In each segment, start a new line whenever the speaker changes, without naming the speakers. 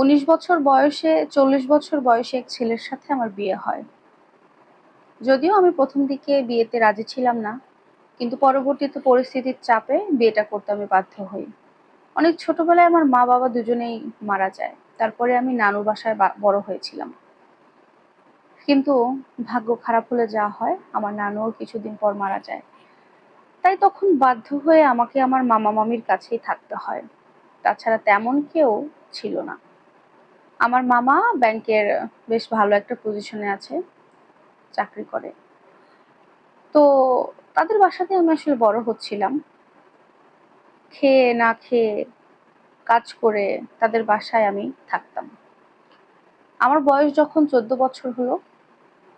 উনিশ বছর বয়সে, চল্লিশ বছর বয়সে এক ছেলের সাথে আমার বিয়ে হয়। যদিও আমি প্রথম দিকে বিয়েতে রাজি ছিলাম না, কিন্তু পরবর্তীতে পরিস্থিতির চাপে বিয়েটা করতে আমি বাধ্য হই। অনেক ছোটবেলায় আমার মা বাবা দুজনেই মারা যায়, তারপরে আমি নানুর বাসায় বড় হয়েছিলাম। কিন্তু ভাগ্য খারাপ হলে যা হয়, আমার নানুও কিছুদিন পর মারা যায়। তাই তখন বাধ্য হয়ে আমাকে আমার মামা মামির কাছেই থাকতে হয়। তাছাড়া তেমন কেউ ছিল না। আমার মামা ব্যাংকের বেশ ভালো একটা পজিশনে আছে, চাকরি করে। তো তাদের বাসাতে আমি আসলে বড় হচ্ছিলাম। খেয়ে না খেয়ে কাজ করে তাদের বাসায় আমি থাকতাম। আমার বয়স যখন চোদ্দ বছর হলো,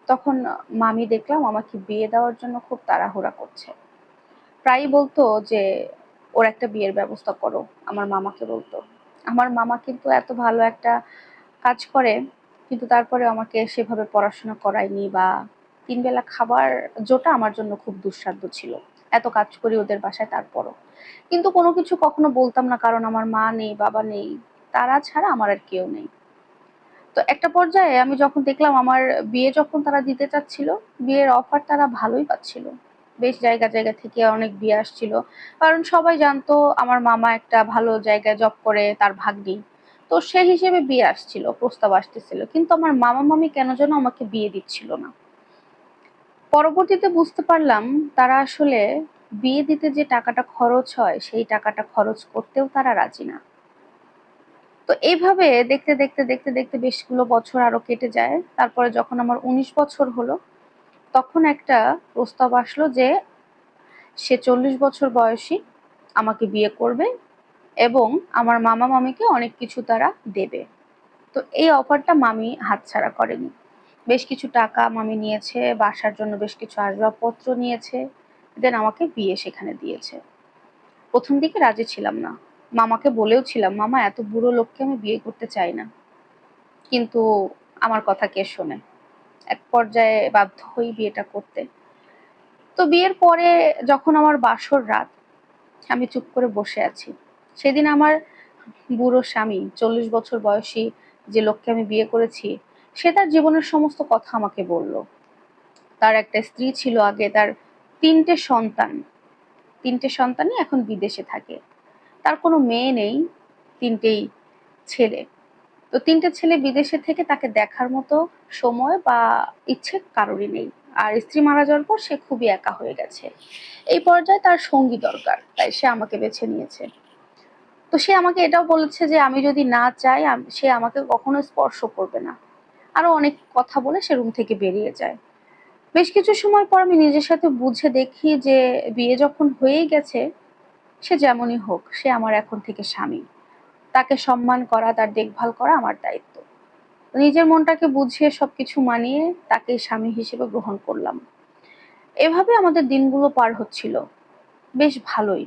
তখন মামি দেখলাম আমাকে বিয়ে দেওয়ার জন্য খুব তাড়াহুড়া করছে। প্রায়ই বলতো যে, ওর একটা বিয়ের ব্যবস্থা করো। আমার মামাকে বলতো। আমার মামা কিন্তু এত ভালো একটা কাজ করে, কিন্তু তারপরে আমাকে সেভাবে পড়াশোনা করায়নি বা তিন বেলা খাবার জোটা আমার জন্য খুব দুঃসাধ্য ছিল। এত কাজ করি ওদের বাসায় তারপরও। কিন্তু কোনো কিছু কখনো বলতাম না, কারণ আমার মা নেই, বাবা নেই, তারা ছাড়া আমার আর কেউ নেই। তো একটা পর্যায়ে আমি যখন দেখলাম আমার বিয়ে যখন তারা দিতে চাচ্ছিল, বিয়ের অফার তারা ভালোই পাচ্ছিল। বেশ জায়গা জায়গা থেকে অনেক বিয়ে আসছিল। কারণ সবাই জানতো আমার মামা একটা ভালো জায়গায় জব করে, তার ভাগ্নি। তো সেই হিসেবে বিয়ে আসছিল, প্রস্তাব আসতেছিল। কিন্তু আমার মামা মামি কেন যেন আমাকে বিয়ে দিচ্ছিল না। পরবর্তীতে বুঝতে পারলাম তারা আসলে বিয়ে দিতে যে টাকাটা খরচ হয়, সেই টাকাটা খরচ করতেও তারা রাজি না। তো এইভাবে দেখতে দেখতে দেখতে দেখতে বেশগুলো বছর আরও কেটে যায়। তারপরে যখন আমার উনিশ বছর হলো, তখন একটা প্রস্তাব আসলো যে সে চল্লিশ বছর বয়সী আমাকে বিয়ে করবে এবং আমার মামা মামিকে অনেক কিছু তারা দেবে। তো এই অফারটা মামি হাতছাড়া করেনি। বেশ কিছু টাকা মামি নিয়েছে, বাসার জন্য বেশ কিছু আসবাবপত্র নিয়েছে দেন আমাকে বিয়ে সেখানে দিয়েছে। প্রথম দিকে রাজি ছিলাম না। মামাকে বলেও ছিলাম, মামা, এত বুড়ো লোককে আমি বিয়ে করতে চাই না। কিন্তু আমার কথা কে শোনে? এক পর্যায়ে বাধ্য হই বিয়েটা করতে। তো বিয়ের পরে যখন আমার বাসর রাত, আমি চুপ করে বসে আছি। সেদিন আমার বুড়ো স্বামী, চল্লিশ বছর বয়সী যে লোককে আমি বিয়ে করেছি, সে তার জীবনের সমস্ত কথা আমাকে বলল। তার একটা স্ত্রী ছিল আগে, তার তিনটে সন্তান। তিনটে সন্তানই এখন বিদেশে থাকে। তার কোনো মেয়ে নেই, তিনটেই ছেলে। তো তিনটে ছেলে বিদেশে থেকে তাকে দেখার মতো সময় বা ইচ্ছে কারোরই নেই। আর স্ত্রী মারা যাওয়ার পর সে খুবই একা হয়ে গেছে। এই পর্যায়ে তার সঙ্গী দরকার, তাই সে আমাকে বেছে নিয়েছে। তো সে আমাকে এটাও বলেছে যে, আমি যদি না চাই সে আমাকে কখনো স্পর্শ করবে না। আরও অনেক কথা বলে সে রুম থেকে বেরিয়ে যায়। বেশ কিছু সময় পর আমি নিজের সাথে বুঝে দেখি যে, বিয়ে যখন হয়েই গেছে, সে যেমনই হোক, সে আমার এখন থেকে স্বামী। তাকে সম্মান করা, তার দেখভাল করা আমার দায়িত্ব। নিজের মনটাকে বুঝিয়ে সবকিছু মানিয়ে তাকে স্বামী হিসেবে গ্রহণ করলাম। এভাবে আমাদের দিনগুলো পার হচ্ছিল। বেশ ভালোই।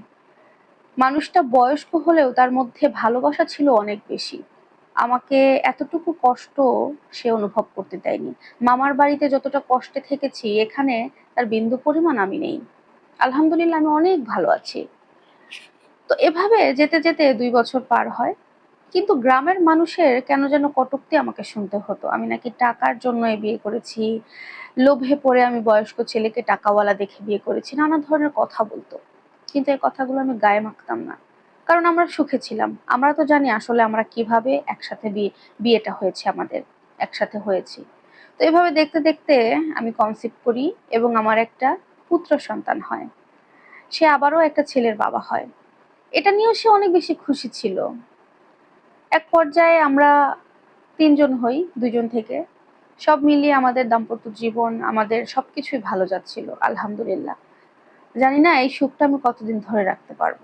মানুষটা বয়স্ক হলেও তার মধ্যে ভালোবাসা ছিল অনেক বেশি। আমাকে এতটুকু কষ্ট সে অনুভব করতে দেয়নি। মামার বাড়িতে যতটা কষ্টে থেকেছি, এখানে তার বিন্দু পরিমাণ আমি নেই। আলহামদুলিল্লাহ, আমি অনেক ভালো আছি। তো এভাবে যেতে যেতে দুই বছর পার হয়। কিন্তু গ্রামের মানুষের কেন যেন কটুক্তি আমাকে শুনতে হতো। আমি নাকি টাকার জন্য বিয়ে করেছি। লোভে পড়ে আমি বয়স্ক ছেলেকে টাকাওয়ালা দেখে বিয়ে করেছি। নানা ধরনের কথা বলতো। কিন্তু এই কথাগুলো আমি গায়ে মাখতাম না। কারণ আমরা সুখে ছিলাম। আমরা তো জানি আসলে আমরা কীভাবে একসাথে বিয়ে, বিয়েটা হয়েছে আমাদের, একসাথে হয়েছি। তো এভাবে দেখতে দেখতে আমি কনসিভ করি এবং আমার একটা পুত্র সন্তান হয়। সে আবারও একটা ছেলের বাবা হয়। এটা নিয়েও সে অনেক বেশি খুশি ছিল। এক পর্যায়ে আমরা তিনজন হই দুজন থেকে। সব মিলিয়ে আমাদের দাম্পত্য জীবন, আমাদের সবকিছুই ভালো যাচ্ছিল, আলহামদুলিল্লাহ। জানি না এই সুখটা আমি কতদিন ধরে রাখতে পারব।